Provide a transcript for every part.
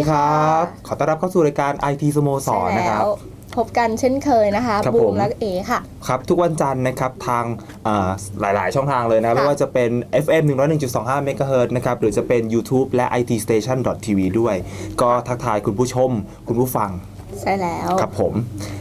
สวัสสวัสดีดีคค่ะรับ ขอต้อนรับเข้าสู่รายการ IT สโมสรใช่นะครับแล้วพบกันเช่นเคยนะคะครับบูผมมและเอค่ะ ครับ ทุกวันจันทร์นะครับทางอ่าหลาย ๆ ช่องทางเลยนะครับค่ะไม่ว่าจะเป็น FM 101.25 MHz นะครับ หรือจะเป็น YouTube และ IT Station TV ด้วย ก็ทักทายคุณผู้ชม คุณผู้ฟัง ใช่แล้ว ครับผม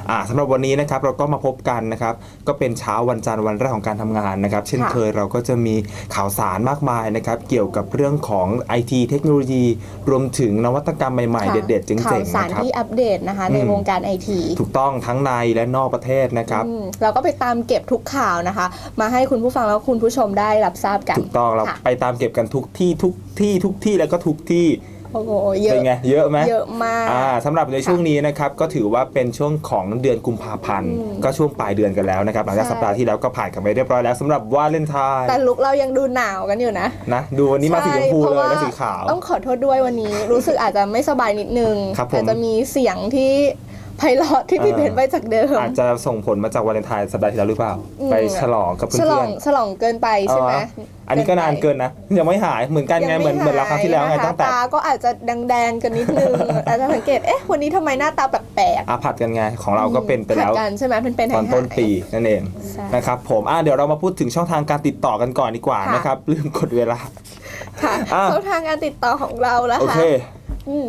อ่าสำหรับวันนี้นะครับเราก็มาพบกันนะครับ ก็เป็นเช้าวันจันทร์วันแรกของการทำงานนะครับ เช่นค่ะเคยเราก็จะมีข่าวสารมากมายนะครับ เกี่ยวกับเรื่องของ IT เทคโนโลยี รวมถึงนวัตกรรมใหม่ๆ ค่ะเด็ดๆเจ๋ข่าวงสาๆรนะครับ ที่อัปเดตนะคะ ในอืม วงการไอทีถูกต้องทั้งในและนอกประเทศนะครับ เราก็ไปตามเก็บทุกข่าวนะคะ มาให้คุณผู้ฟังแล้วคุณผู้ชมได้รับทราบกัน ถูกต้องเราค่ะไปตามเก็บกันทุกที่ทุกที่ทุกที่แล้วก็ทุกที่ โอ้โหเยอะเป็นไงเยอะไหมเยอะมากอ่าสำหรับในช่วงนี้นะครับก็ถือว่าเป็นช่วงของเดือนกุมภาพันธ์อืมก็ช่วงปลายเดือนกันแล้วนะครับหลังจากใช่สัปดาห์ที่แล้วก็ผ่านกันไปเรียบร้อยแล้วสำหรับวาเลนไทน์แต่ลุกเรายังดูหนาวกันอยู่นะนะดูวันนี้มาสีชมพูใช่เลยพราะและว่าสีขาว ต้องขอโทษด้วยวันนี้ รู้สึกอาจจะไม่สบายนิดนึงครับผมอาจจะมีเสียงที่ ไพเราะที่ผิดอ่าเพี้ยนไปจากเดิม อาจจะส่งผลมาจากวาเลนไทน์สัปดาห์ที่แล้วหรือเปล่าอืมไปฉลองกับฉเพื่ลอองนฉลองเกินไปใช่ไหมๆอันนี้ก็นานเกินนะ ยังไม่หายเหมือนกันไงเหมือนเหมือนเราครั้งที่แล้วไงนะคะตั้งแต่ตาก็อาจจะแดงๆกันนิดนึงอาจจะสังเกตเอ๊ะวันนี้ทำไมหน้าตาแปลกอาผัดกันไงของเราก็เป็นไปแล้วผัดกันใช่ไหมเป็นเป็นตอนต้นปีนั่นเองใช่นะครับผมอะเดี๋ยวเรามาพูดถึงช่องทางการติดต่อกันก่อนดีกว่าค่ะนะครับลืมกดเวลาค่ะอะช่องทางการติดต่อของเราแล้วโอค่ะเคอื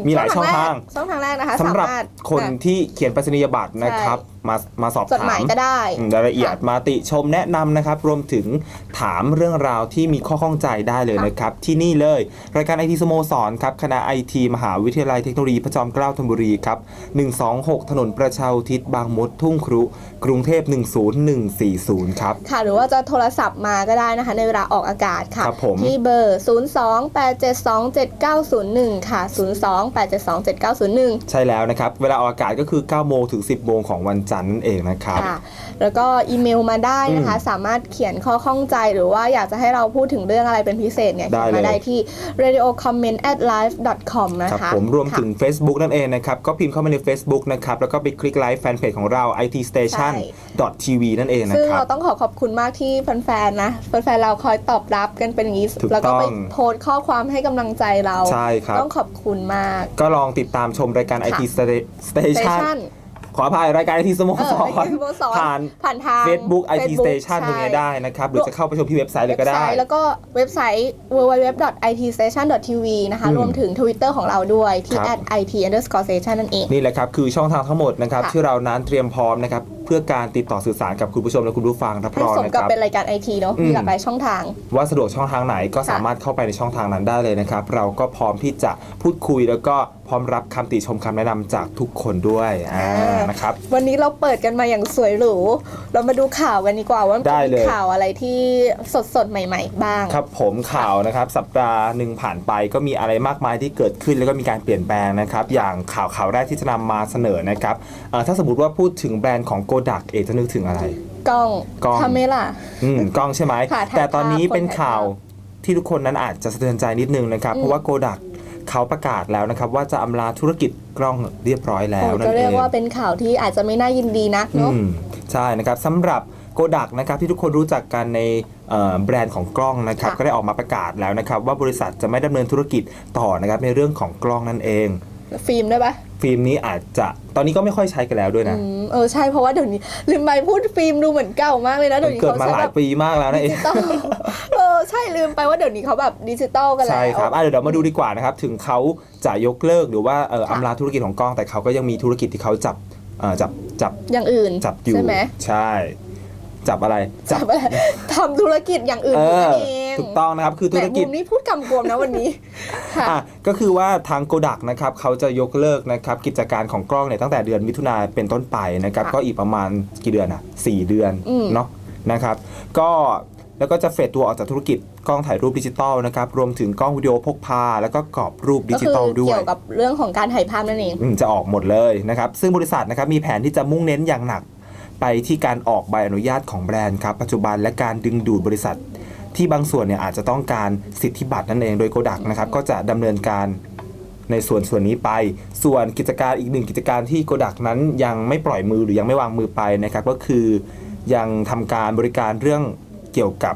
มีหลายช่องทางแรกช่องทางแรกนะคะสำหรับสามารถ คนอะที่เขียนไปรษณียบัตรนะครับมามาสอบจดถาหมามยก็ได้อืมรายละเอียดค่ะมาติชมแนะนำนะครับ รวมถึงถามเรื่องราวที่มีข้อข้องใจได้เลยค่ะนะครับ ที่นี่เลย รายการไอทีสโมสรครับคณะไอทีมหาวิทยาลัยเทคโนโลยีพระจอมเกล้าธนบุรีครับ 126 ถนนประชาอุทิศบางมดทุ่งครุ กรุงเทพ 10140 ครับ ค่ะ หรือว่าจะโทรศัพท์มาก็ได้นะคะ ในเวลาออกอากาศค่ะครับผมที่เบอร์ 028727901 ค่ะ 028727901 ใช่แล้วนะครับ เวลาออกอากาศก็คือ 9 โมงถึง 10 โมงของวันจันทร์นั่นเองนะครับ ค่ะแล้วก็อีเมลมาได้นะคะ สามารถเขียนข้อข้องใจหรือว่าอยากจะให้เราพูดถึงเรื่องอะไรเป็นพิเศษเนี่ยได้เขียนเลยมาได้ที่ radio comment at live com นะครับคะผมรวมถึง ค่ะ Facebook นั่นเองนะครับ ก็พิมพ์เข้ามาใน Facebook นะครับ แล้วก็ไปคลิกไลค์แฟนเพจของเรา IT Station TV นั่นเองนะซึ่งครัเราบต้องขอขอบคุณมากที่แฟนๆนะแฟนๆเราคอยตอบรับกันเป็นอย่างนี้ ถูกแล้วก็ไปต้องโพสต์ข้อความให้กำลังใจเรา ใช่ครับ ต้องขอบคุณมาก ก็ลองติดตามชมรายการ IT ค่ะ Station Station ขออภัยรายการ IT สโมเออสรายการรสโมสรผ่านผ่านทาง Facebook IT Facebook Station ตรงนี้ใช่ได้นะครับ หรือจะเข้าไปชมที่เว็บไซต์เลยก็ได้ว็บซต์แล้วก็เว็บไซต์ www.itstation.tv นะคะอืมรวมถึง Twitter ของเราด้วยที่ครับ @it underscore station นั่นเอง นี่แหละครับ คือช่องทางทั้งหมดนะครับค่ะที่เรานั้นเตรียมพร้อมนะครับ เพื่อการติดต่อสื่อสารกับคุณผู้ชมและคุณผู้ฟังรับให้รองสมนะกับครับเป็นรายการไอทีเนาะอืมมีหลากหลายช่องทาง ว่าสะดวกช่องทางไหนก็ค่ะสามารถเข้าไปในช่องทางนั้นได้เลยนะครับเราก็พร้อมที่จะพูดคุยแล้วก็ พร้อมรับคำติชมคำแนะนำจากทุกคนด้วยอ่าอ่านนะครับ วันนี้เราเปิดกันมาอย่างสวยหรู เรามาดูข่าวกันดีกว่าว่ามันได้จะเลมีย ข่าวอะไรที่สดสดๆใหม่ ๆ บ้าง ครับผมข่าวนะครับสัปดาห์หนึ่งผ่านไปก็มีอะไรมากมายที่เกิดขึ้นแล้วก็มีการเปลี่ยนแปลงนะครับ อย่างข่าวข่าวแรกที่จะนำมาเสนอนะครับเอ่อถ้าสมมติว่าพูดถึงแบรนด์ของโกดักเอกจะนึกถึงอะไร กล้องกล้องคาเมล่าอืมกล้องใช่ไหม ค่ะถ่ายแต่ตอนนี้ภาพเป็นคนถ่ายข่าวภาที่ทุกคนนั้นอาจจะสะเทือนใจนิดนึงนะครับอืมเพราะว่าโกดัก เขาประกาศแล้วนะครับ ว่าจะอำลาธุรกิจกล้องเรียบร้อยแล้วโอ้นั่ก็นเอเรียกงว่าเป็นข่าวที่อาจจะไม่น่ายินดีนักเนาะอืมใช่นะครับสำหรับโกดักนะครับที่ทุกคนรู้จักกันในเอ่อแบรนด์ของกล้องนะครับค่ะก็ได้ออกมาประกาศแล้วนะครับว่าบริษัทจะไม่ดำเนินธุรกิจต่อนะครับในเรื่องของกล้องนั่นเอง ฟิล์มด้วยปะฟิล์มนี้อาจจะตอนนี้ก็ไม่ค่อยใช้กันแล้วด้วยนะอืมเออใช่เพราะว่าเดี๋ยวนี้ลืมไปพูดฟิล์มดูเหมือนเก่ามากเลยนะเดี๋ยวนี้เกิดเขามาใช้หลาแบยบปีมากแล้วนะเอดิงจิตอลเออใช่ลืมไปว่าเดี๋ยวนี้เขาแบบดิจิตอลกันแล้ว ใช่ครับอะเดี๋ยวเรามาดูดีกว่านะครับ ถึงเขาจะยกเลิกหรือว่าเอ่อค่ะ อำลาธุรกิจของกล้อง แต่เขาก็ยังมีธุรกิจที่เขาจับเอ่อจับจับอย่างอื่นจับอยู่ใช่ไหม ใช่ จับอะไรจับอะไรทำธุรกิจอย่างอื่นเออยู่อนั่นเองถูกต้องนะครับ คือแหธุมรกิจมุมนี้พูดกำกวมนะวันนี้ค่ะอะก็คือว่าทางโกดักนะครับเขาจะยกเลิกนะครับกิจการของกล้องเนี่ยตั้งแต่เดือนมิถุนาเป็นต้นไปนะครับค่ะก็อีกประมาณกี่เดือนอะสี่เดือนอืมเนาะนะครับ ก็แล้วก็จะเฟดตัวออกจากธุรกิจกล้องถ่ายรูปดิจิตอลนะครับ รวมถึงกล้องวิดีโอพกพา แล้วก็กรอบรูปดิก็จิคือตอลด้วเกี่ยยวกับเรื่องของการถ่ายภาพนั่นเองอืมจะออกหมดเลยนะครับ ซึ่งบริษัทนะครับมีแผนที่จะมุ่งเน้นอย่างหนัก ไปที่การออกใบอนุญาตของแบรนด์ครับปัจจุบันและการดึงดูดบริษัท ที่บางส่วนเนี่ยอาจจะต้องการสิทธิบัตรนั่นเองโดยโกดักนะครับก็จะดำเนินการในส่วนส่วนนี้ไป ส่วนกิจการอีกหนึ่งกิจการที่โกดักนั้นยังไม่ปล่อยมือหรือยังไม่วางมือไปนะครับก็คือยังทำการบริการเรื่องเกี่ยวกับ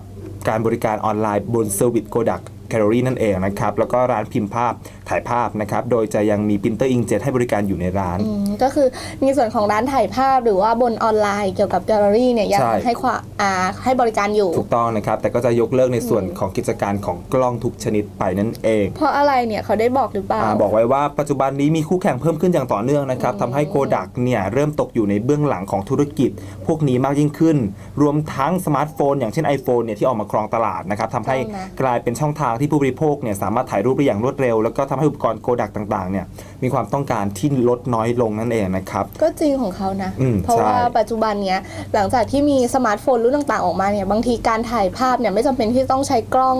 การบริการออนไลน์บนเซอร์วิสโกดัก แคลอรี่นั่นเองนะครับ แล้วก็ร้านพิมพ์ภาพถ่ายภาพนะครับ โดยจะยังมีปรินเตอร์อิงเจ็ตให้บริการอยู่ในร้านอืมก็คือมีส่วนของร้านถ่ายภาพหรือว่าบนออนไลน์เกี่ยวกับแกลเลอรี่เนี่ยยังใช่ ให้ความอ่าให้บริการอยู่ ถูกต้องนะครับ แต่ก็จะยกเลิกในส่วนของกิจการของกล้องทุกชนิดไปนั่นเอง เพราะอะไรเนี่ยเขาได้บอกหรือเปล่าอาบอกไว้ว่าปัจจุบันนี้มีคู่แข่งเพิ่มขึ้นอย่างต่อเนื่องนะครับทำให้โกดักเนี่ยเริ่มตกอยู่ในเบื้องหลังของธุรกิจ พวกนี้มากยิ่งขึ้น รวมทั้งสมาร์ทโฟน อย่างเช่น iPhone เนี่ยที่ออกมาครองตลาดนะครับทำให้ใช่นะ กลายเป็นช่องทางที่ผู้บริโภคเนี่ยสามารถถ่ายรูปได้อย่างรวดเร็ว แล้วก็ทำให้อุปกรณ์โกดักต่างๆเนี่ยมีความต้องการที่ลดน้อยลงนั่นเองนะครับก็จริงของเขานะอืมเพราะใช่ว่าปัจจุบันเนี้ยหลังจากที่มีสมาร์ทโฟนรุ่นต่างๆออกมาเนี่ยบางทีการถ่ายภาพเนี่ยไม่จำเป็นที่ต้องใช้กล้อง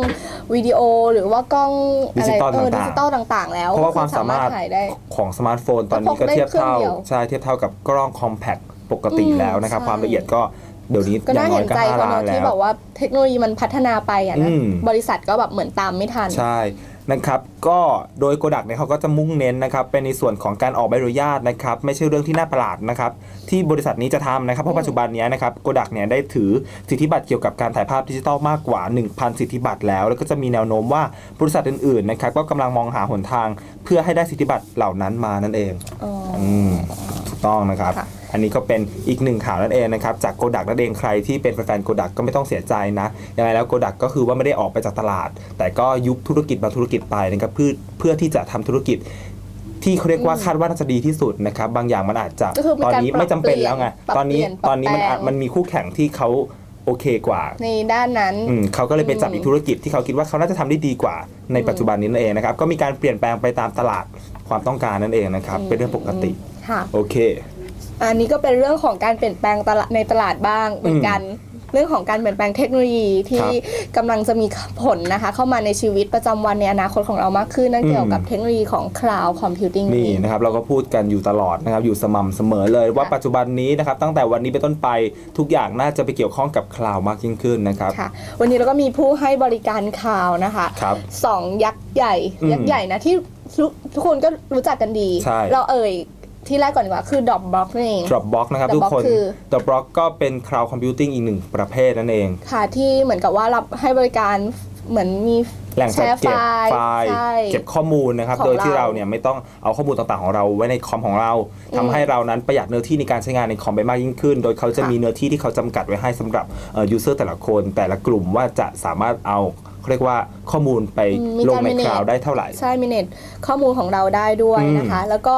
วิดีโอหรือว่ากล้องดิอะจิไรตอลเออดิต่างจิตอลต่างๆ แล้วๆเพราะว่าความสามารถถ่ายได้ของสมาร์ทโฟนตอนนี้ก็ก็พกได้เทียบเท่าเครื่องเดียวใช่เทียบเท่ากับกล้องคอมแพคปกติอืมแล้วนะครับใช่ความละเอียดก็ เดี๋ยวนี้ก็อย่าน่างน้อเห็ยนก็ใจห้าคนล้านเนอะแล้ที่วบอกว่าเทคโนโลยีมันพัฒนาไปอะนะอืมบริษัทก็แบบเหมือนตามไม่ทัน ใช่นะครับก็โดยโกดักเนี่ยเขาก็จะมุ่งเน้นนะครับเป็นในส่วนของการออกใบอนุญาตนะครับไม่ใช่เรื่องที่น่าประหลาดนะครับที่บริษัทนี้จะทำนะครับเพราะปัจจุบันเนี้ยนะครับโกดักเนี่ยได้ถือสิทธิบัตรเกี่ยวกับการถ่ายภาพดิจิทัลมากกว่า 1,000 สิทธิบัตรแล้ว แล้วก็จะมีแนวโน้มว่าบริษัทอื่นๆนะครับก็กำลังมองหาหนทาง เพื่อให้ได้สิทธิบัตรเหล่านั้นมานั่นเองอ๋อออืมถูกต้องนะครับค่ะ อันนี้ก็เป็นอีกหนึ่งข่าวนั่นเองนะครับจากโกดักนั่นเองใครที่เป็นแฟนๆโกดักก็ไม่ต้องเสียใจนะยังไงแล้วโกดักก็คือว่าไม่ได้ออกไปจากตลาด แต่ก็ยุบธุรกิจบางธุรกิจไปนะครับเพื่อเพื่อที่จะทำธุรกิจที่เขาเรียกว่าคาดว่าน่าจะดีที่สุดนะครับบางอย่างมันอาจจะก็คือเป็นตอนการนี้ปรับไม่จำเป็นแล้วไงปรับตอนนี้เปลี่ยนตอนนี้มันปรับแปลงมันมีคู่แข่งที่เขาโอเคกว่า ในด้านนั้นอืมเขาก็เลยไปจับอีกธุรกิจที่เขาคิดว่าเขาน่าจะทำได้ดีกว่าในปัจจุบันนี้นั่นเองนะครับก็มีการเปลี่ยนแปลงไปตามตลาดความต้องการนั่นเองนะครับเป็นเรื่องปกติค่ะโอเค อันนี้ก็เป็นเรื่องของการเปลี่ยนแปลงตลาดในตลาดบ้างเหมือนกัน เรื่องของการเปลี่ยนแปลงเทคโนโลยีที่กำลังจะมีผลนะคะ เข้ามาในชีวิตประจำวันในอนาคตของเรามากขึ้นนั่นอืมเกี่ยวกับเทคโนโลยีของ cloud computing นี่นะครับเราก็พูดกันอยู่ตลอดนะครับอยู่สม่ำเสมอเลยว่าค่ะปัจจุบันนี้นะครับตั้งแต่วันนี้เป็นต้นไปทุกอย่างน่าจะไปเกี่ยวข้องกับคลาวมากยิ่งขึ้นนะครับค่ะวันนี้เราก็มีผู้ให้บริการข่าวนะคะครับสองยักษ์ใหญ่อืมยักษ์ใหญ่นะที่ทุกทุกคนก็รู้จักกันดีใช่เราเอ่ย ที่แรกก่อนดีกว่าคือ Dropbox นั่นเอง Dropbox นะครับ Dropbox ทุกคน คือ Dropbox ก็เป็น Cloud Computing อีกหนึ่งประเภทนั่นเอง ค่ะที่เหมือนกับว่ารับให้บริการเหมือนมีแหล่งจัดเก็บแชร์ไฟล์ ใช่ เก็บข้อมูลนะครับ ของโดยที่เราเราเนี่ยไม่ต้องเอาข้อมูลต่างๆ ของเราไว้ในคอมของเราทำให้เรานั้นประหยัดเนื้อที่ในการใช้งานในคอมไปมากยิ่งขึ้น โดยเขาจะค่ะ มีเนื้อที่ที่เขาจำกัดไว้ให้สำหรับยูเซอร์แต่ละคนแต่ละกลุ่มว่าจะสามารถเอา เขาเรียกว่าข้อมูลไปอืมมีลงการใน manage คลาวได้เท่าไหร่ ใช่มิเนตข้อมูลของเราได้ด้วยนะคะ แล้วก็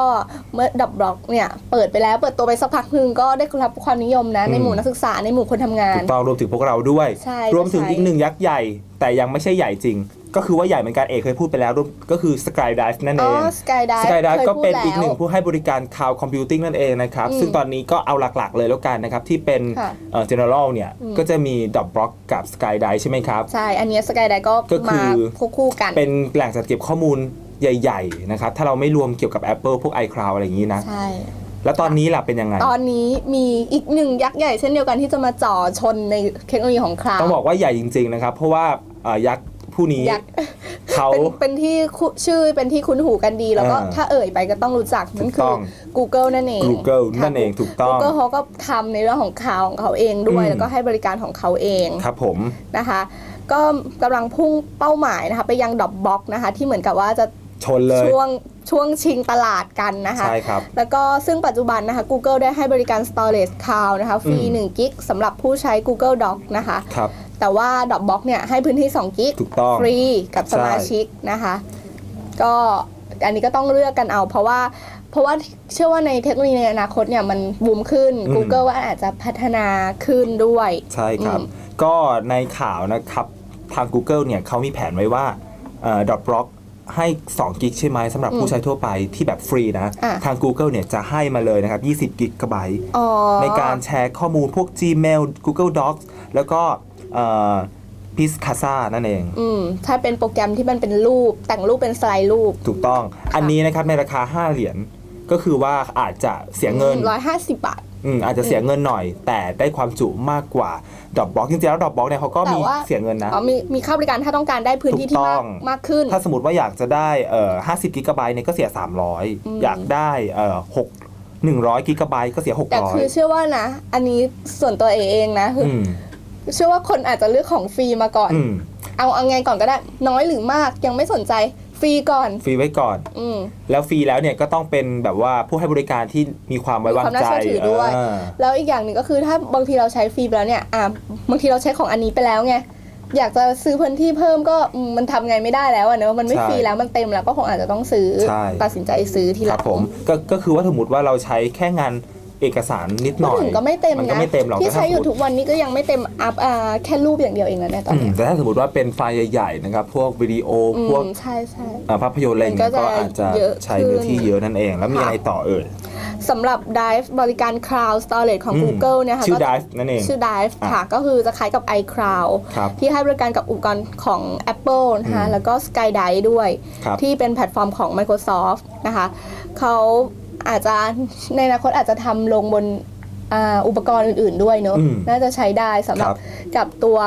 เมื่อดับบล็อกเนี่ยเปิดไปแล้วเปิดตัวไปสักพักหนึ่งก็ได้รับความนิยมนะในหมู่นักศึกษาในหมู่คนทำงานถูกต้องรวมถึงพวกเราด้วยใช่รวมถึงใช่อีกหนึ่งยักษ์ใหญ่ แต่ยังไม่ใช่ใหญ่จริง ก็คือว่าใหญ่เหมือนกันเอกเคยพูดไปแล้วรวมก็คือ Skydive นั่นอ๋เอองสกายได Skydive ก็เป็นอีกหนึ่งผู้ผู้ให้บริการ Cloud Computing นั่นเองนะครับอืมซึ่งตอนนี้ก็เอาหลักๆ เลยแล้วกันนะครับ ที่เป็นค่ะเอ่อ General เนี่ยอืมก็จะมี Dropbox กับ Skydive ใช่ไหมครับ ใช่ อันเนี้สกายไดก็ก็คืมาอควบคู่กัน เป็นแหล่งจัดเก็บข้อมูลใหญ่ ๆ นะครับ ถ้าเราไม่รวมเกี่ยวกับ Apple พวก iCloud อะไรอย่างนี้นะใช่แล้วตอนนี้ล่ะเป็นยังไง ตอนนี้มีอีกหนึ่งยักษ์ใหญ่เช่นเดียวกันที่จะมาจ่อชนในเทคโนโลยีของคลาวต้องบอกว่าใหญ่จริง ๆ นะครับ เพราะว่าเอ่อยักษ์ ผู้นี้ยักษ์เขา เป็นเป็นที่คุ้นชื่อเป็นที่คุ้นหูกันดี แล้วก็อ่าถ้าเอ่ยไปก็ต้องรู้จักนั่นถูกคืต้ออง Google นั่นเอง Google นั่นเองถูกต้อง Google เขาก็ทำในเรื่องของข่าวของเขาเองด้วย อืม แล้วก็ให้บริการของเขาเองครับผม นะคะ ก็กำลังพุ่งเป้าหมายนะคะไปยังดอ p บ็อกนะคะ ที่เหมือนกับว่าจะชนเลยช่วงช่วงชิงตลาดกันนะคะ ใช่ครับ แล้วก็ซึ่งปัจจุบันนะคะ Google ได้ให้บริการ storage cloud นะคะฟรีอืม 1กิกสำหรับผู้ใช้ Google Doc นะคะ ครับ แต่ว่า Dropbox เนี่ยให้พื้นที่ 2 กิกถูกต้องฟรีกับใช่สมาชิกนะคะ ก็อันนี้ก็ต้องเลือกกันเอาเพราะว่าเพราะว่าเชื่อว่าในเทคโนโลยีในอนาคตเนี่ยมันบูมขึ้นอืม Google ว่าอาจจะพัฒนาขึ้นด้วย ใช่ครับอืมก็ในข่าวนะครับ ทาง Google เนี่ยเขามีแผนไว้ว่าดอทบล็อกให้2กิกใช่ไหมสำหรับผู้ใช้ทั่วไปที่แบบฟรีนะอะทาง Google เนี่ยจะให้มาเลยนะครับ 20 กิกะไบต์อ๋อในการแชร์ข้อมูลพวก Gmail Google Docs แล้วก็ พิสคาซานั่นเอง อืมถ้าเป็นโปรแกรมที่มันเป็นรูปแต่งรูปเป็นสไลด์รูป ถูกต้อง อันนี้นะครับในราคา 5 เหรียญก็คือว่าอาจจะเสียเงินร้อยห้าสิบบาทอืมอาจจะเสียเงินหน่อย แต่ได้ความจุมากกว่าดอ p บล็อกจริงๆแล้วดอ p บล็อกเนี่ยเขาก็แต่มีว่าเสียเงินนะอ๋อมีมีค่าบริการถ้าต้องการได้พื้นที่ที่ถูกต้มาอกงมากขึ้น ถ้าสมมติว่าอยากจะได้เอ่อ50กิกะไบต์เนี่ยก็เสีย 300 อยากได้เอ่อ6 100กิกะไบต์ก็เสียแต่คือ600เชื่อว่านะ อันนี้ส่วนตัวเองนะคืออือม เชื่อว่าคนอาจจะเลือกของฟรีมาก่อน อืมเอาเอาไงก่อนก็ได้ น้อยหรือมากยังไม่สนใจฟรีก่อน ฟรีไว้ก่อน อืม แล้วฟรีแล้วเนี่ยก็ต้องเป็นแบบว่าผู้ให้บริการที่มีความไว้วางมีความน่าใจเชื่อถือด้วย เออ แล้วอีกอย่างหนึ่งก็คือถ้าบางทีเราใช้ฟรีไปแล้วเนี่ยอ่าบางทีเราใช้ของอันนี้ไปแล้วไง อยากจะซื้อพื้นที่เพิ่มก็อืมมันทำไงไม่ได้แล้วอะเนอะมันไม่ใช่ฟรีแล้วมันเต็มแล้วก็คงอาจจะต้องซื้อ ใช่ ตัดสินใจซื้อทีคหรัลับง ผมก็ก็คือว่าสมมติว่าเราใช้แค่งาน เอกสารนิดหน่อยพูดถึงก็ไม่เต็มมันก็นะไม่เต็มหรอกที่ใช้อยู่แต่ถ้าสมมุติทุกวันนี้ก็ยังไม่เต็มอัพอ่าแค่รูปอย่างเดียวเองนะเนี่ยตอนอืมเนี้ยแต่ถ้าสมมติว่าเป็นไฟล์ใหญ่ๆนะครับ พวกวิดีโออืพวกมใช่ใช่อ่าภาพยนตร์อะไรอย่างเงี้ยมันก็ก็จะอาจจะเยอะใช้เนื้อที่ขึ้นเยอะนั่นเอง แล้วมีค่ะอะไรต่อเอ่ย สำหรับ Drive บริการ Cloud Storage ของ อืม Google เนี่ยค่ะชื่อ ก็ Drive นั่นเอง ชื่อ Drive อะ ค่ะ ก็คือจะคล้ายกับ iCloud ครับ ที่ให้บริการกับอุปกรณ์ของ Apple นะคะอืมแล้วก็ Skydive ด้วย ครับที่เป็นแพลตฟอร์มของ Microsoft นะคะเขา อาจจะในอนาคตอาจจะทำลงบนอ่าอุปกรณ์อื่น ๆด้วยเนอะอืมน่าจะใช้ได้สำหรับครับกับตัว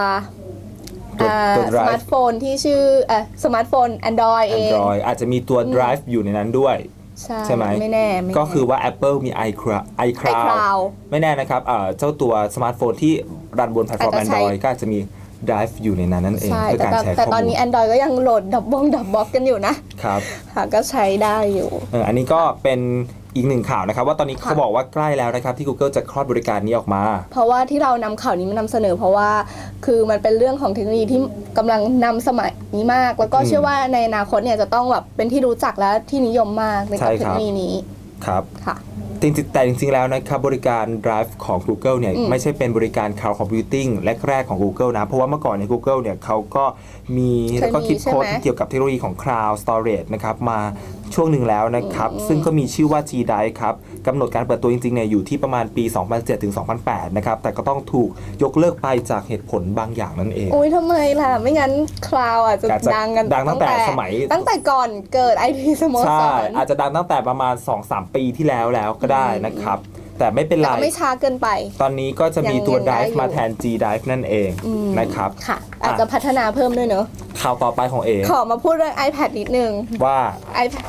ตัวอ่าตัวส Drive มาร์ทโฟนที่ชื่อเอ่อสมาร์ทโฟน Android เอง Android อาจจะมีตัว Drive อยู่ในนั้นด้วย ใช่ใช่ไหมไม่แน่ไม่แน่ ก็คือว่า Apple มี iCloud iCloud iCloud ไม่แน่นะครับเอ่อเจ้าตัวสมาร์ทโฟนที่รันบนแพลตฟอร์มอาจจะใช้ Android ก็อาจจะมี Drive อยู่ในนั้นนั่นเองใช่เพื่อแต่การตอนแชร์แต่ข้อตอนมูนี้ล Android ก็ยังโหลดดับบงดับบล็อกกันอยู่นะครับ ค่ะก็ใช้ได้อยู่เอออันนี้ก็เป็น อีกหนึ่งข่าวนะครับ ว่าตอนนี้ค่ะเขาบอกว่าใกล้แล้วนะครับ ที่ Google จะคลอดบริการนี้ออกมา เพราะว่าที่เรานำข่าวนี้มานำเสนอ เพราะว่าคือมันเป็นเรื่องของเทคโนโลยีที่กำลังนำสมัยนี้มาก แล้วก็อืมเชื่อว่าในอนาคตเนี่ยจะต้องแบบเป็นที่รู้จักและที่นิยมมากในใช่กับคเทรัคบโนโลยีนี้ครับค่ะ จริงๆแต่จริงๆแล้วนะครับ บริการ Drive ของ Google เนี่ยอืม ไม่ใช่เป็นบริการ Cloud Computing แรกๆของ Google นะ เพราะว่าเมื่อก่อนในย Google เนี่ยเขาก็มีแล้วก็คิดค้นเกี่ยวกับเทคโนโลยีของ Cloud Storage นะครับมา ช่วงหนึ่งแล้วนะครับ ซึ่งก็มีชื่อว่า G Drive ครับกำหนดการเปิดตัวจริงๆเนี่ยอยู่ที่ประมาณปี 2007ถึง2008 นะครับ แต่ก็ต้องถูกยกเลิกไปจากเหตุผลบางอย่างนั่นเอง โอ้ยทำไมล่ะ ไม่งั้นคลาวอาจจะอาจจะดังกันดังตั้งแต่สมัย ตั้งแต่ก่อนเกิดไอทีสโมสใช่รอาจจะดังตั้งแต่ประมาณ 2-3 ปีที่แล้วแล้วก็ได้นะครับ แต่ไม่เป็นแต่ไร ก็ไม่ช้าเกินไป ตอนนี้ก็จะมีตัว ยังยังได้ Drive อยู่มาแทน G Drive นั่นเองอืมนะครับ ค่ะ อาจจะพัฒนาเพิ่มด้วยเนอะข่าวต่อไปของเอขอมาพูดเรื่อง iPad นิดนึง ว่า iPad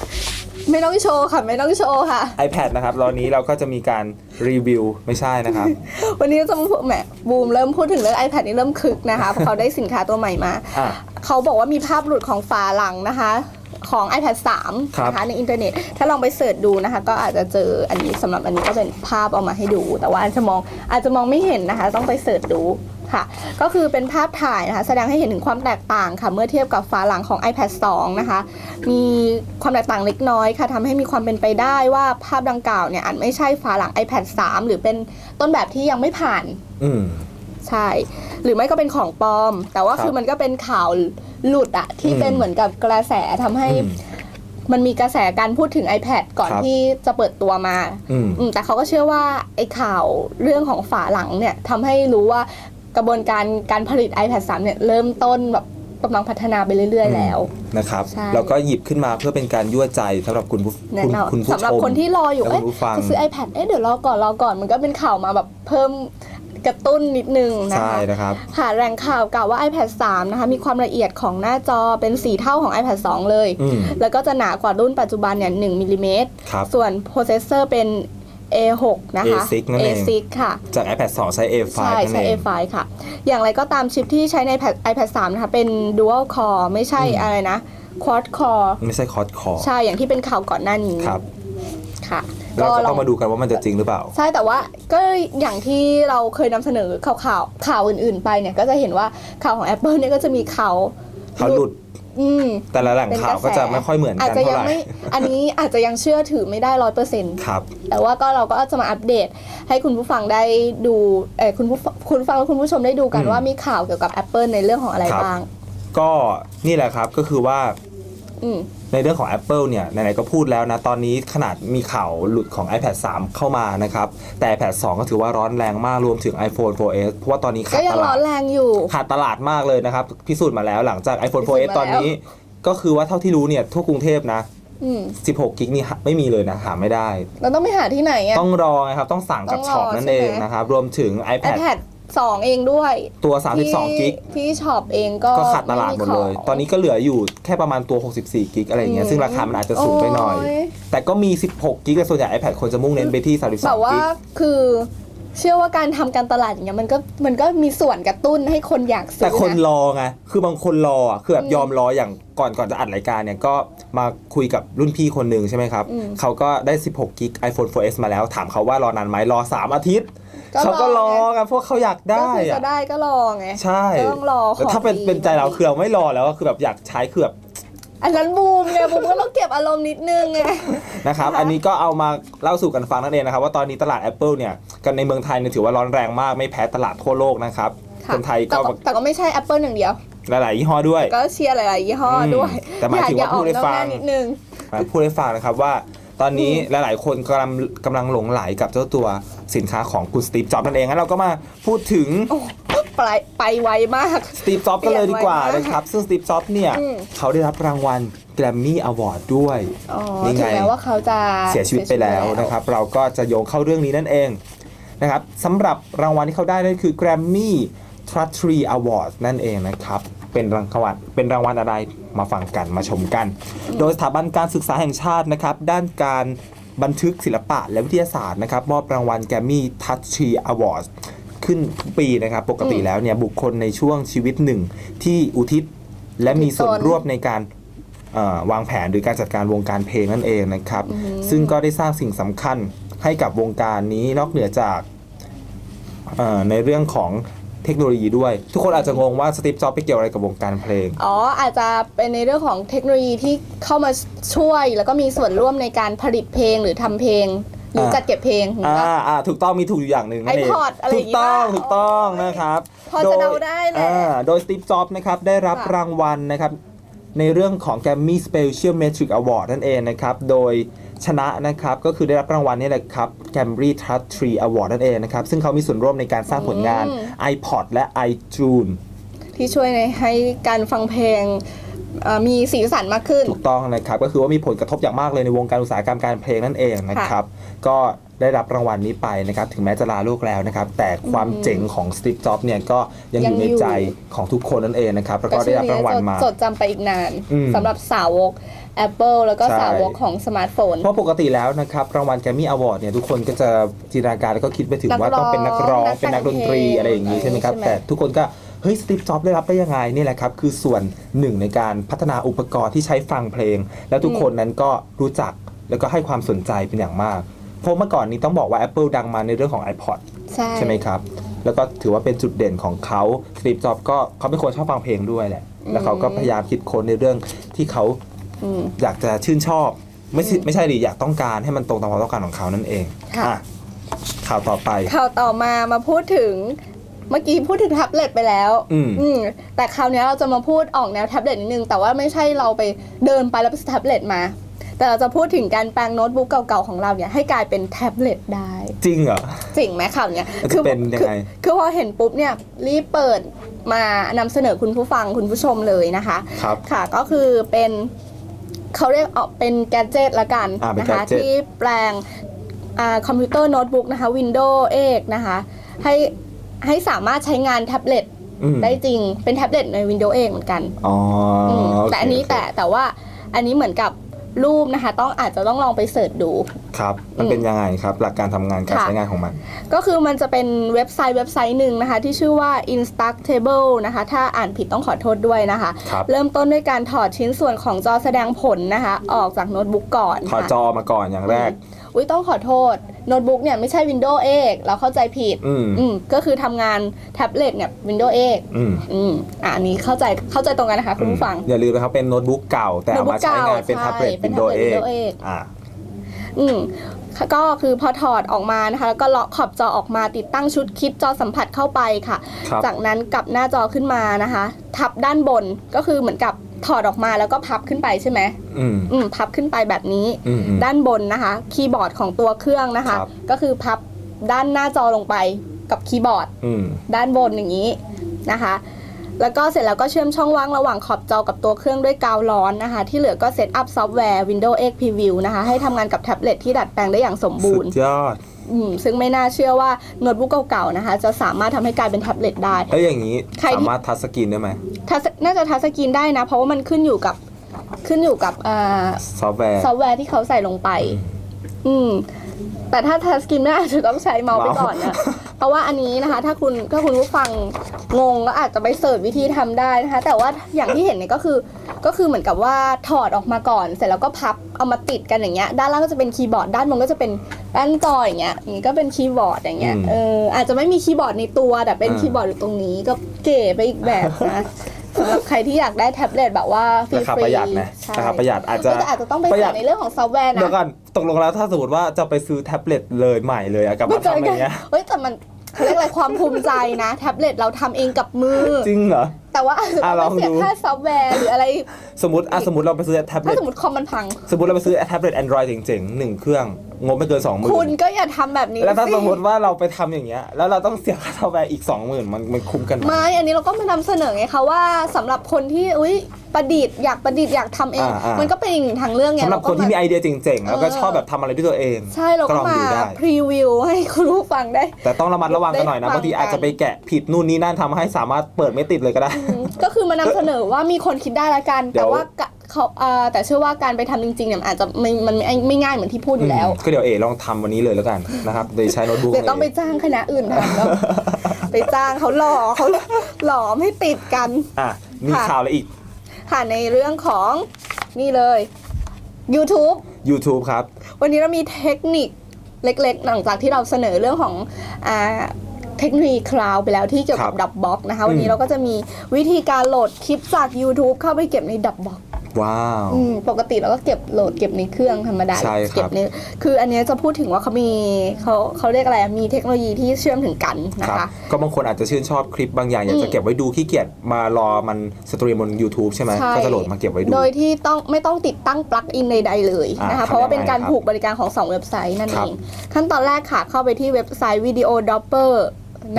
ไม่ต้องโชว์ค่ะ ไม่ต้องโชว์ค่ะ iPad นะครับตอนนี้เราก็จะมีการรีวิวไม่ใช่นะครับ วันนี้จะมาพูดแหมบูมเริ่มพูดถึงเรื่อง iPad นี่เริ่มคึกนะคะ เพราะเขาได้สินค้าตัวใหม่มา อะ เขาบอกว่ามีภาพหลุดของฝาหลังนะคะ ของ iPad 3ครับนะคะในอินเทอร์เน็ต ถ้าลองไปเสิร์ชดูนะคะ ก็อาจจะเจออันนี้สำหรับอันนี้ก็เป็นภาพเอามาให้ดู แต่ว่าอาจจะมองอาจจะมองไม่เห็นนะคะ ต้องไปเสิร์ชดูค่ะก็คือเป็นภาพถ่ายนะคะแสดงให้เห็นถึงความแตกต่างค่ะ เมื่อเทียบกับฝาหลังของ iPad 2 นะคะ มีความแตกต่างเล็กน้อยค่ะทำให้มีความเป็นไปได้ว่าภาพดังกล่าวเนี่ยอาจไม่ใช่ฝาหลัง iPad 3 หรือเป็นต้นแบบที่ยังไม่ผ่านอืม ใช่ หรือไม่ก็เป็นของปลอม แต่ว่าครับคือมันก็เป็นข่าวหลุดอะที่อืมเป็นเหมือนกับกระแสทำให้อืมมันมีกระแสการพูดถึง iPad ก่อนครับ ที่จะเปิดตัวมา อืม อืมแต่เขาก็เชื่อว่าไอ้ข่าวเรื่องของฝาหลังเนี่ยทำให้รู้ว่ากระบวนการการผลิต iPad 3 เนี่ย เริ่มต้นแบบกำลังพัฒนาไปเรื่อย ๆ แล้ว นะครับใช่ แล้วก็หยิบขึ้นมาเพื่อเป็นการยั่วใจสำหรับคุณผู้แน่คุณนอนคุณผู้ชม สำหรับคนที่รออยู่ และเอ๊ะคุณผู้ฟัง จะซื้อ iPad เอ๊ะเดี๋ยวรอก่อนรอก่อนมันก็เป็นข่าวมาแบบเพิ่ม กระตุ้นนิดนึงนะคะใช่นะครับค่ะแหล่งข่าวกล่าวว่า iPad 3 นะคะ มีความละเอียดของหน้าจอเป็น 4 เท่าของ iPad 2 เลยอืมแล้วก็จะหนากว่ารุ่นปัจจุบันเนี่ย1มิลลิเมตรครับส่วนโปรเซสเซอร์เป็น A6 นะคะ A6 นั่นเอง A6 ค่ะ จาก iPad 2 ใช้ A5 ใช่นั่นใช้เอง A5 ค่ะ อย่างไรก็ตามชิปที่ใช้ใน iPad iPad 3นะคะ เป็น Dual Core ไม่ใช่อืมอะไรนะ Quad Core ไม่ใช่คอร์ดคอใช่ อย่างที่เป็นข่าวก่อนหน้านี้ ครับ ค่ะ เราก็ลต้องมาดูกันว่ามันจะจริงหรือเปล่า ใช่แต่ว่าก็อย่างที่เราเคยนำเสนอข่าวข่าวข่าวอื่นๆ ไปเนี่ยก็จะเห็นว่าข่าวของ Apple เนี่ยก็จะมีข่าวเขาหลุดอืมแต่ละแหล่งเป็นข่าวก็จะไม่ค่อยเหมือนอาจกันจะเท่ายัไหร่ไม่อันนี้อาจจะยังเชื่อถือไม่ได้ร้อยเปอร์เซ็นต์ครับแต่ว่าก็เราก็จะมาอัปเดต ให้คุณผู้ฟังได้ดูเออคุณผู้ฟังคุณผู้ฟังและคุณผู้ชมได้ดูกันอืมว่ามีข่าวเกี่ยวกับ Apple ในเรื่องของอะไรครับบ้าง ก็นี่แหละครับก็คือว่าอืม ในเรื่องของ Apple เนี่ยไหนๆก็พูดแล้วนะ ตอนนี้ขนาดมีข่าวหลุดของ iPad 3 เข้ามานะครับ แต่ iPad 2 ก็ถือว่าร้อนแรงมากรวมถึง iPhone 4S เพราะว่าตอนนี้ก็ขาดยังตร้ลาอดนแรงอยู่ ขาดตลาดมากเลยนะครับ พิสูจน์มาแล้วหลังจาก iPhone พิสูจน์ 4S มาแล้วตอนนี้ ก็คือว่าเท่าที่รู้เนี่ยทั่วกรุงเทพนะอืม16กิกนี่หาไม่มีเลยนะ หาไม่ได้ เราต้องไปหาที่ไหนอะต้องรอนะครับ ต้องสั่งกับต้องรอช็อปนั่นใช่เอไหมงนะครับ รวมถึง iPad iPad 2เองด้วยตัวที่32กิกที่ช็อปเองก็ก็ขาดตลาดหมดเลยไขงตอนนี้ก็เหลืออยู่แค่ประมาณตัว 64กิกอะไรอย่างเงี้ยซึ่งราคามันอาจจะสูงไปหน่อยโแต่ก็มี 16กิกแต่ส่วนใหญ่ iPad คนจะมุ่งเน้นไปที่แบบ32ว่ากิกคือเชื่อว่าการทำการตลาดอย่างเงี้ยมันก็มันก็มีส่วนกระตุ้นให้คนอยากซื้แต่อคนนะรอไงคือบางคนรออะคือแบบอืมยอมรออย่างก่อนก่อนจะอัดรายการเนี่ยก็มาคุยกับรุ่นพี่คนหนึ่งใช่ไหมครับอืมเขาก็ได้ 16กิก iPhone 4S มาแล้วถามเขาว่ารอนานไหมรอ 3 อาทิตย์ เขาก็รอไงกันพวกเขาอยากก็ได้คืออะจะได้ก็รอไงใช่ก็ต้องรอแต่ถ้าเป็นของดีเป็นใจเราคือเราไม่รอแล้วก็คือแบบอยากใช้คือแบบอันนั้นบูมไงบูมก็ต้องเก็บอารมณ์นิดนึงไง นะครับนะคะอันนี้ก็เอามาเล่าสู่กันฟังนั่นเองนะครับ ว่าตอนนี้ตลาด Apple เนี่ยกันในเมืองไทยเนี่ยถือว่าร้อนแรงมากไม่แพ้ตลาดทั่วโลกนะครับค่ะคนไทยก็แต่แต่ก็ไม่ใช่ Apple อย่างเดียว หลายๆยี่ห้อด้วย ก็เชียร์หลาย ๆ ยี่ห้ออมด้วยแต่หมายถึงว่าอผู้ได้ออกนอกฟังหน้านิดนึงพูดให้ฟังนะครับว่า ตอนนี้หลายๆ คนกำลังกำลังหลงไหลกับเจ้าตัวสินค้าของคุณสตีฟจ็อบนั่นเองงั้นเราก็มาพูดถึงโอ้ไปไปไวมากสตีฟจ็อบกันเลยดีกว่าเปลี่ยนไวมากนะครับซึ่งสตีฟจ็อบเนี่ยอืมเขาได้รับรางวัลแกรมมี่อวอร์ดด้วยอ๋อนี่ไงถึงแม้ว่าเขาจะเสียชีวิตไปแล้วนะครับ เราก็จะโยงเข้าเรื่องนี้นั่นเองนะครับสำหรับรางวัลที่เขาได้นั่นคือ Grammy t r u t r y Award นั่นเองนะครับ เป็นรางวัลเป็นรางวัลอะไรมาฟังกันมาชมกัน โดยสถาบันการศึกษาแห่งชาตินะครับ ด้านการบันทึกศิลปะและวิทยาศาสตร์นะครับ มอบรางวัล Grammy t r u t r y Award ขึ้นทุกปีนะครับ ปกติแล้วเนี่ยบุคคลในช่วงชีวิตหนึ่งที่อุทิศและมีส่วนร่วมในการเอ่อวางแผนหรือการจัดการวงการเพลงนั่นเองนะครับ ซึ่งก็ได้สร้างสิ่งสำคัญให้กับวงการนี้นอกเหนือจากเอ่อในเรื่องของ เทคโนโลยีด้วย ทุกคนอาจจะงงว่าสตีฟจ็อบไปเกี่ยวอะไรกับวงการเพลง อ๋ออาจจะเป็นในเรื่องของเทคโนโลยีที่เข้ามาช่วย แล้วก็มีส่วนร่วมในการผลิตเพลงหรือทำเพลงหรืออ่าจัดเก็บเพลงอย่างอ่าเงี้ยอ่าถูกต้องมีถูกอยู่อย่างหนึ่งนั่นเอง iPod อะไรอถูย่ากงงี้ต้องป่ะถูกต้องโอ้ยนะครับพอจะเดาได้แหละอ่าโดยสตีฟจ็อบนะครับได้รับค่ะรางวัลนะครับในเรื่องของ Grammy Special Metric Award นั่นเองนะครับ โดย ชนะนะครับ ก็คือได้รับรางวัลนี่แหละครับ Grammy t r u t r y Award นั่นเองนะครับ ซึ่งเขามีส่วนร่วมในการสร้างผลงาน iPod และ iTunes ที่ช่วยในให้การฟังเพลงเอ่อมีสีสันมากขึ้น ถูกต้องนะครับ ก็คือว่ามีผลกระทบอย่างมากเลยในวงการอุตสาหกรรมการเพลงนั่นเองนะครับ ก็ได้รับรางวัลนี้ไปนะครับ ถึงแม้จะลาโลกแล้วนะครับ แต่ความเจ๋งของสตีฟจ็อบเนี่ยก็ยังอยู่ยังในอยู่ใจของทุกคนนั่นเองนะครับ แล้วก็ได้รับรางวัลมาจดจำไปอีกนานอืมสำหรับสาวก Apple แล้วก็ใช่ สาวกของสมาร์ทโฟน เพราะปกติแล้วนะครับรางวัลแกรมมี่อวอร์ดเนี่ยทุกคนก็จะจินตนาการแล้วก็คิดไปถึงนักว่าต้องเป็นนักร้องร้องเป็นนักดนตรีนักแต่งเพลงอะไรอย่างนี้ใช่ไหมครับ ใช่ไหม แต่ทุกคนก็เฮ้ยสตีฟจ็อบได้รับได้ยังไงนี่แหละครับ คือส่วนหนึ่งในการพัฒนาอุปกรณ์ที่ใช้ฟังเพลง แล้วทุกคนนั้นก็รู้จักแล้วก็ให้ความสนใจเป็นอย่างมาก เพราะเมื่อก่อนนี้ต้องบอกว่า Apple ดังมาในเรื่องของ iPod ใช่ใช่ไหมครับ แล้วก็ถือว่าเป็นจุดเด่นของเขาสตีฟจ็อบก็เขาเป็นคนชอบฟังเพลงด้วยแหละ แล้วเขาก็พยายามคิดค้นในเรื่องที่เขา อืม อยากจะชื่นชอบ ไม่ใช่ไม่ใช่ดิอยากต้องการให้มันตรงตามความต้องการของเขานั่นเองค่ะ อะข่าวต่อไป ข่าวต่อมามาพูดถึงเมื่อกี้พูดถึงแท็บเล็ตไปแล้วอืมอืมแต่คราวนี้เราจะมาพูดออกแนวแท็บเล็ตนิดนึง แต่ว่าไม่ใช่เราไปเดินไปแล้วไปซื้อแท็บเล็ตมา แต่เราจะพูดถึงการแปลงโน้ตบุ๊กเก่าๆของเราเนี่ยให้กลายเป็นแท็บเล็ตได้ จริงเหรอ จริงไหมข่าวเนี้ยมันจะเป็นยังไง คือคือพอเห็นปุ๊บเนี่ยรีบเปิดมานำเสนอคุณผู้ฟังคุณผู้ชมเลยนะคะ ครับ ค่ะก็คือเป็น เขาเรียกออกเป็นแกดเจิตละกันอ่าเป็นนะคะ gadget ที่แปลงอ่าคอมพิวเตอร์โน้ตบุ๊กนะคะ Windows 8นะคะ ให้ให้สามารถใช้งานแท็บเล็ตอืมได้จริงเป็นแท็บเล็ตใน Windows 8เหมือนกัน อ๋ออมโเคแต่อันนี้โเค แต่แต่ว่าอันนี้เหมือนกับ รูปนะคะ ต้องอาจจะต้องลองไปเสิร์ชดู ครับ มันเป็นยังไงครับ หลักการทำงานการค่ะ ใช้งานของมัน ก็คือมันจะเป็นเว็บไซต์เว็บไซต์หนึ่งนะคะ ที่ชื่อว่า Instructable นะคะ ถ้าอ่านผิดต้องขอโทษด้วยนะคะ ครับ เริ่มต้นด้วยการถอดชิ้นส่วนของจอแสดงผลนะคะ ออกจากโน้ตบุ๊กก่อนถอดค่ะ จอมาก่อนอย่างแรก อุ้ยต้องขอโทษโน้ตบุ๊กเนี่ยไม่ใช่ Windows 8เราเข้าใจผิดอืม อืมก็คือทำงานแท็บเล็ตเนี่ย Windows 8อืมอืมอะอันนี้เข้าใจเข้าใจตรงกันนะคะคุณผู้ฟัง อย่าลืมนะครับเป็นโน้ตบุ๊กเก่า แต่เอามาใช้งานเป็นโน้ตบุ๊กแท็บเล็ตเก่าวินโดว์ใช่เอเป็น Windows 8อ่า อืมก็คือพอถอดออกมานะคะแล้วก็เลาะขอบจอออกมาติดตั้งชุดคลิปจอสัมผัสเข้าไปค่ะ ครับ จากนั้นกลับหน้าจอขึ้นมานะคะ ทับด้านบนก็คือเหมือนกับ ถอดออกมาแล้วก็พับขึ้นไปใช่ไหมอืมอืมพับขึ้นไปแบบนี้อืมอืมด้านบนนะคะ คีย์บอร์ดของตัวเครื่องนะคะครับก็คือพับด้านหน้าจอลงไปกับคีย์บอร์ดอืมด้านบนอย่างนี้นะคะ แล้วก็เสร็จแล้วก็เชื่อมช่องว่างระหว่างขอบจอกับตัวเครื่องด้วยกาวร้อนนะคะ ที่เหลือก็เซตอัพซอฟต์แวร์ Windows X Preview นะคะ ให้ทำงานกับแท็บเล็ตที่ดัดแปลงได้อย่างสมบูสุรดณ์ยอดอืม ซึ่งไม่น่าเชื่อว่าโน้ตบุ๊กเก่าๆนะคะ จะสามารถทำให้กลายเป็นแท็บเล็ตได้ แล้วอย่างนี้ใครที่ สามารถทัชสกรีนได้ไหมทัชน่าจะทัชสกรีนได้นะ เพราะว่ามันขึ้นอยู่กับขึ้นอยู่กับอ่าซอฟต์แวร์ ซอฟต์แวร์ที่เขาใส่ลงไป อืม แต่ถ้าทัชสกรีนไม่อาจจะต้องใช้เมาส์ไปเมาส์ก่อนนะ เพราะว่าอันนี้นะคะ ถ้าคุณถ้าคุณผู้ฟังงงก็อาจจะไปเสิร์ชวิธีทำได้นะคะ แต่ว่าอย่างที่เห็นเนี่ยก็คือก็คือเหมือนกับว่าถอดออกมาก่อน เสร็จแล้วก็พับเอามาติดกันอย่างเงี้ยด้านล่างก็จะเป็นคีย์บอร์ดด้านบนก็จะเป็นด้านจออย่างเงี้ยอย่างงี้ก็เป็นคีย์บอร์ดอย่างเงี้ยอืมเอออาจจะไม่มีคีย์บอร์ดในตัวแต่เป็นอ่าคีย์บอร์ดอยู่ตรงนี้ก็เก๋ไปอีกแบบนะ สำหรับใครที่อยากได้แท็บเล็ตแบบว่าฟรีราคาๆประหยัดนะใช่ราคาประหยัดอาจจะก็อาจจะต้องไปประหยัใส่ดในเรื่องของซอฟต์แวร์นะเดี๋ยวก่อนตกลงแล้วถ้าสมมติว่าจะไปซื้อแท็บเล็ตเลยใหม่เลยอะกลับไม่มาเจอทำอกันย่างเงี้ยเฮ้ยแต่มันเขาเรียกอะไรความภูมิใจนะ แท็บเล็ตเราทำเองกับมือ จริงเหรอ แต่ว่าอาจจะต้องอะลไปองเสียดู ค่าซอฟต์แวร์หรืออะไร สมมติอะสมมติเราไปซื้อแท็บถ้าเล็ตสมมติคอมมันพัง สมมติเราไปซื้อแท็บเล็ต Android เจ๋งๆหนึ่งเครื่องงบไม่เกินสองหมื่คุณนก็อย่าทำแบบนี้แล้วถ้าสิสมมติว่าเราไปทำอย่างเงี้ยแล้วเราต้องเสียค่าซอฟต์แวร์อีกสองหมื่นมันมันคุ้มกันไหม ไม่อันนี้เราก็มานำเสนอไงคะว่าสำหรับคนที่อุ้ยประดิษฐ์อยากประดิษฐ์อยากทำเอง อ่าอ่ามั มันก็เป็นอีกหนึ่งทางเรื่องไงสำหรับคนที่มีไอเดียเจ๋งๆแล้วก็เออชอบแบบทำอะไรด้วยตัวเองใช่เราก็ก็ลองมาดูได้ พรีวิวให้คุณผู้ฟังได้ แต่ต้องระมัดระวังกันหน่อยนะได้ฟังบางทีอาจจะไปแกะผิดนู่นนี่นั่นทำให้สามารถเปิดไม่ติดเลยก็ได้อืมก็คือมานำเสนอว่ามีคนคิดได้ละกัน เดี๋แต่ยว ว่ากะเขาเอ่อแต่เชื่อว่าการไปทำจริงๆเนี่ยมันอาจจะไม่มันไม่ไม่ง่ายเหมือนที่พูดอยู่แล้ว ก็เดี๋ยวเอลองทำวันนี้เลยแล้วกันนะครับโดยใช้โน้ตบุ๊กเดี๋ยวต้องไปจ้างคณะอื่นทำแล้ว ไปจ้างเขาหล่อเขาหลอมให้ติดกัน อะมีค่ะ ข่าวอะไรอีก ค่ะในเรื่องของนี่เลย YouTube YouTube ครับ วันนี้เรามีเทคนิคเล็กๆ หลังจากที่เราเสนอเรื่องของอ่า เทคโนโลยีคลาวไปแล้วที่เกี่ยวกับครับดับบ็อกนะคะ วันอืนี้มเราก็จะมีวิธีการโหลดคลิปจาก YouTube เข้าไปเก็บในดับบ็อกว้าวอืมปกติเราก็เก็บโหลดเก็บในเครื่องธรรมดาใช่ครับเก็บในคืออันเนี้ยจะพูดถึงว่าเขามีเขาเขาเรียกอะไรอะมีเทคโนโลยีที่เชื่อมถึงกันนะครัคะบก็บางคนอาจจะชื่นชอบคลิปบางอย่างอยากจะอืมเก็บไว้ดูขี้เกียจมารอมันสตรีมบน YouTube ใช่ไหมใช่ก็จะโหลดมาเก็บไว้ดู โดยที่ต้องไม่ต้องติดตั้งปลั๊กอินใดๆเลยนะคะอ่าเพราะว่าเป็นการทำยังไงครับผูกบริการของ 2 เว็บไซต์นั่นคเอรับงขั้นตอนแรกค่ะเข้าไปที่เว็บไซต์ Video Dropper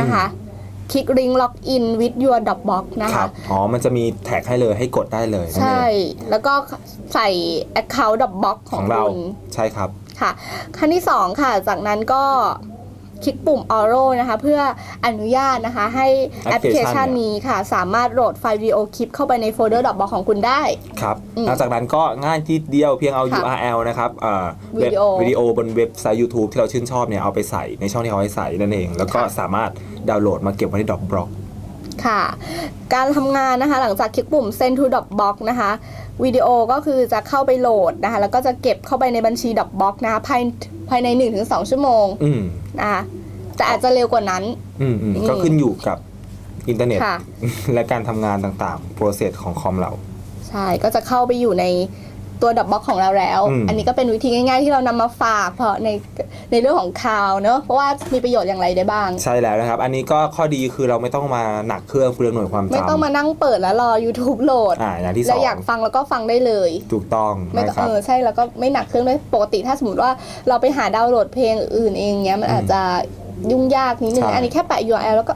นะคะ คลิก Link Login with your Dropbox นะครัคะ บอ๋อมันจะมีแท็กให้เลยให้กดได้เลยนั่นใช่เองแล้วก็ใส่ Account Dropbox ขขอองงเราคุณ ใช่ครับ ค่ะขั้นที่ 2 ค่ะ จากนั้นก็ คลิกปุ่ม Oro นะคะเพื่ออนุญาตนะคะให้แอแอปปพพลิลิเคเคชัชันนนี้ค่ะ สามารถโหลดไฟล์วิดีโอคลิปเข้าไปในโฟลเดอร์ Dropbox ของคุณได้ ครับอืมหลังจากนั้นก็ง่ายที่เดียวเพียงเอาค่ะ URL นะครับเอ่อเว็บวิดีโอวิดีโอบนเว็บไซต์ YouTube ที่เราชื่นชอบเนี่ยเอาไปใส่ในช่องที่เขาให้ใส่นั่นเอง แล้วก็ค่ะสามารถดาวน์โหลดมาเก็บไว้ในดอกบล็อกค่ะ การทำงานนะคะหลังจากคลิกปุ่ม send to Dropbox นะคะ วิดีโอก็คือจะเข้าไปโหลดนะคะ แล้วก็จะเก็บเข้าไปในบัญชี Dropbox นะคะภายภายใน 1-2 ชั่วโมงอืมนะคะแต่อาจจะเร็วกว่านั้นอืมอืมอืมก็ขึ้นอยู่กับอินเทอร์เน็ต ค่ะ และการทำงานต่างๆ โปรเซสของคอมเรา ใช่ ก็จะเข้าไปอยู่ใน ตัว Dropbox ของเราแล้วอืมอันนี้ก็เป็นวิธีง่ายๆ ที่เรานำมาฝาก เพราะในในเรื่องของข่าวเนอะเพราะว่ามีประโยชน์อย่างไรได้บ้าง ใช่แล้วนะครับ อันนี้ก็ข้อดีคือเราไม่ต้องมาหนักเครื่องเปลืองหน่วยความจำไม่ต้องมานั่งเปิดแล้วรอ YouTube โหลดอ่าอย่างที่สแล้อวงอยากฟังแล้วก็ฟังได้เลย ถูกต้องไม่นะต้องครัเอบอใช่แล้วก็ไม่หนักเครื่องด้วยปกติถ้าสมมติว่าเราไปหาดาวน์โหลดเพลงอื่นเองเนี้ยมันอืมอาจจะยุ่งยากนิดนึงใช่อันนี้แค่แปะ URL แล้วก็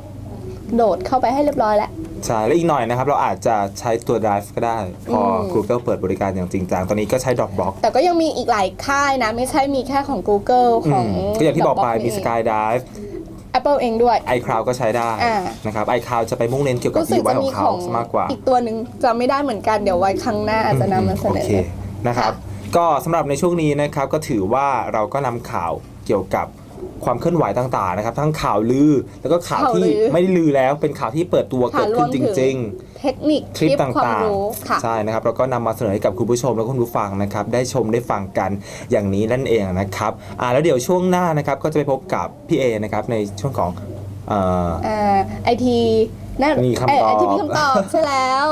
โหลดเข้าไปให้เรียบร้อยแล้ว ใช่แล้วอีกหน่อยนะครับ เราอาจจะใช้ตัว Drive ก็ได้ พออ ม Google เปิดบริการอย่างจริงจังตอนนี้ก็ใช้ Dropbox แต่ก็ยังมีอีกหลายค่ายนะ ไม่ใช่มีแค่ของ Google อืของ มก็อย่างที่บอกไป Dropbox มีเง SkyDrive Apple เองด้วย iCloud ก็ใช้ได้อ่า นะครับ iCloud จะไปมุ่งเน้นเกี่ยวกับ รู้สึก UI จะขมีองขเขาองมากกว่า อีกตัวหนึ่งจำไม่ได้เหมือนกันเดี๋ยวไว้ครั้งหน้าอาจจะนำมาเสนโออ เคนะครับค่ะก็สำหรับในช่วงนี้นะครับก็ถือว่าเราก็นำข่าวเกี่ยวกับ ความเคลื่อนไหวต่างๆนะครับ ทั้งข่าวลือ แล้วก็ข่าวข่าวที่ลือ ไม่ได้ลือแล้วเป็นข่าวที่เปิดตัวค่ะเกิดขึ้นรวมจถึงริงเทคนิคๆคลิปความต่างรู้ค่ะ ๆ ใช่นะครับเราก็นำมาเสนอให้กับคุณผู้ชมและคุณผู้ฟังนะครับ ได้ชมได้ฟังกันอย่างนี้นั่นเองนะครับอ่าแล้วเดี๋ยวช่วงหน้านะครับก็จะไปพบกับพี่เอนะครับในช่วงของเอ่อ ไอที นั่นมีคำตอบไอทีมีคำตอบใช่แล้ว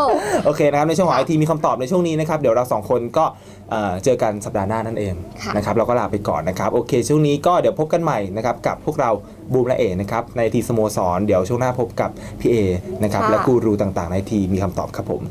โอเคนะครับ ในช่วงของไอค่ะทีมีคำตอบในช่วงนี้นะครับ เดี๋ยวเราสองคนก็เอ่อเจอกันสัปดาห์หน้านั่นเองค่ะ นะครับเราก็ลาไปก่อนนะครับ โอเค ช่วงนี้ก็เดี๋ยวพบกันใหม่นะครับกับพวกเราบูมและเอนะครับในทีสโมสร เดี๋ยวช่วงหน้าพบกับพี่เอนะครับและกูรูต่างๆ ในทีมีคำตอบครับผม